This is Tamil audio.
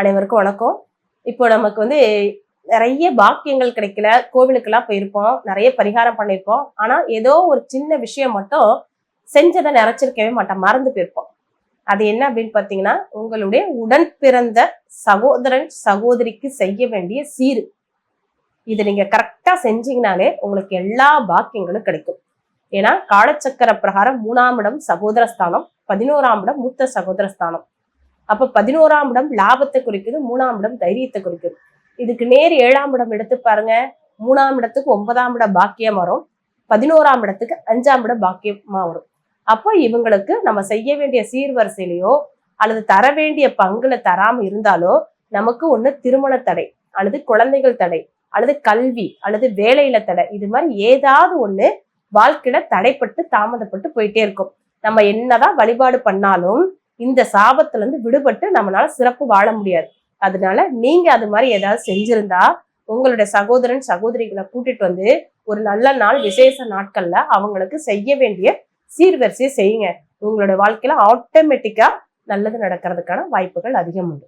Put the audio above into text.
அனைவருக்கும் வணக்கம். இப்போ நமக்கு வந்து நிறைய பாக்கியங்கள் கிடைக்கல. கோவிலுக்கெல்லாம் போயிருப்போம். நிறைய பரிகாரம் பண்ணியிருப்போம் ஆனால் ஏதோ ஒரு சின்ன விஷயம் மட்டும் செஞ்சதை நிறைச்சிருக்கவே மாட்டோம். மறந்து போயிருப்போம். அது என்ன அப்படின்னு பார்த்தீங்கன்னா உங்களுடைய உடன் பிறந்த சகோதரன் சகோதரிக்கு செய்ய வேண்டிய சீரு. இது நீங்கள் கரெக்டாக செஞ்சீங்கனாலே உங்களுக்கு எல்லா பாக்கியங்களும் கிடைக்கும். ஏன்னா காலச்சக்கர பிரகாரம் மூணாம் இடம் சகோதரஸ்தானம் பதினோராம் இடம் மூத்த சகோதரஸ்தானம். அப்ப பதினோராம் இடம் லாபத்தை குறிக்குது மூணாம் இடம் தைரியத்தை குறிக்குது. இதுக்கு நேர் ஏழாம் இடம் எடுத்து பாருங்க. மூணாம் இடத்துக்கு ஒன்பதாம் இடம் பாக்கியம் வரும். பதினோராம் இடத்துக்கு அஞ்சாம் இடம் பாக்கியமா வரும். அப்போ இவங்களுக்கு நம்ம செய்ய வேண்டிய சீர்வரிசையிலையோ அல்லது தர வேண்டிய பங்குல தராம இருந்தாலோ நமக்கு ஒண்ணு திருமண தடை அல்லது குழந்தைகள் தடை அல்லது கல்வி அல்லது வேலையில தடை. இது மாதிரி ஏதாவது ஒண்ணு வாழ்க்கையில தடைப்பட்டு தாமதப்பட்டு போயிட்டே இருக்கும். நம்ம என்னதான் வழிபாடு பண்ணாலும் இந்த சாபத்திலேருந்து விடுபட்டு நம்மளால சிறப்பு வாழ முடியாது. அதனால நீங்க அது மாதிரி ஏதாவது செஞ்சிருந்தா உங்களுடைய சகோதரன் சகோதரிகளை கூட்டிட்டு வந்து ஒரு நல்ல நாள் விசேஷ நாட்கள்ல அவங்களுக்கு செய்ய வேண்டிய சீர்வரிசையை செய்யுங்க. உங்களோட வாழ்க்கையில ஆட்டோமேட்டிக்கா நல்லது நடக்கிறதுக்கான வாய்ப்புகள் அதிகம் உண்டு.